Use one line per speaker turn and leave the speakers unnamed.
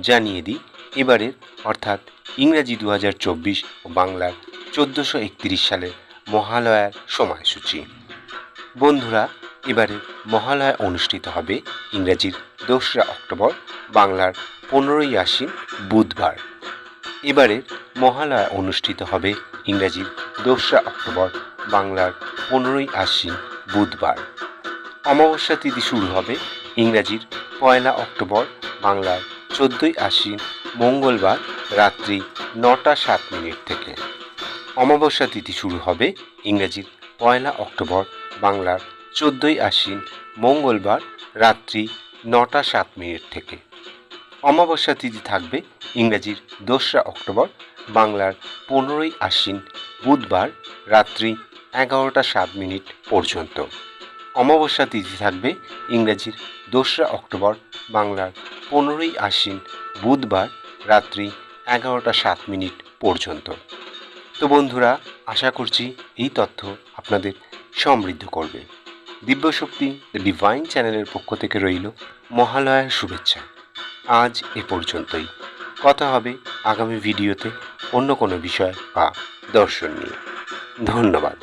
জানিয়ে দিই, এবারের, অর্থাৎ ইংরাজি দু হাজার চব্বিশ ও বাংলার চোদ্দোশো একত্রিশ সালের মহালয়ার সময়সূচি। বন্ধুরা এবারে মহালয়া অনুষ্ঠিত হবে ইংরাজির দোসরা অক্টোবর, বাংলার পনেরোই আশ্বিন বুধবার। এবারের মহালয়া অনুষ্ঠিত হবে ইংরাজির দোসরা অক্টোবর, বাংলার পনেরোই আশ্বিন বুধবার। অমাবস্যা তিথি শুরু হবে ইংরাজির পয়লা অক্টোবর, বাংলার চোদ্দোই আশ্বিন মঙ্গলবার রাত্রি নটা সাত মিনিট থেকে। অমাবস্যা তিথি শুরু হবে ইংরেজির পয়লা অক্টোবর বাংলার চোদ্দোই আশ্বিন মঙ্গলবার রাত্রি নটা সাত মিনিট থেকে। অমাবস্যা তিথি থাকবে ইংরেজির দোসরা অক্টোবর বাংলার পনেরোই আশ্বিন বুধবার রাত্রি এগারোটা সাত মিনিট পর্যন্ত। অমাবস্যা তিথি থাকবে ইংরেজির দোসরা অক্টোবর বাংলার পনেরোই আশ্বিন বুধবার রাত্রি এগারোটা সাত মিনিট পর্যন্ত। তো বন্ধুরা, আশা করছি এই তথ্য আপনাদের সমৃদ্ধ করবে। দিব্যশক্তি দ্য ডিভাইন চ্যানেলের পক্ষ থেকে রইল মহালয়ার শুভেচ্ছা। আজ এ পর্যন্তই। কথা হবে আগামী ভিডিওতে অন্য কোনো বিষয় বা দর্শন নিয়ে। ধন্যবাদ।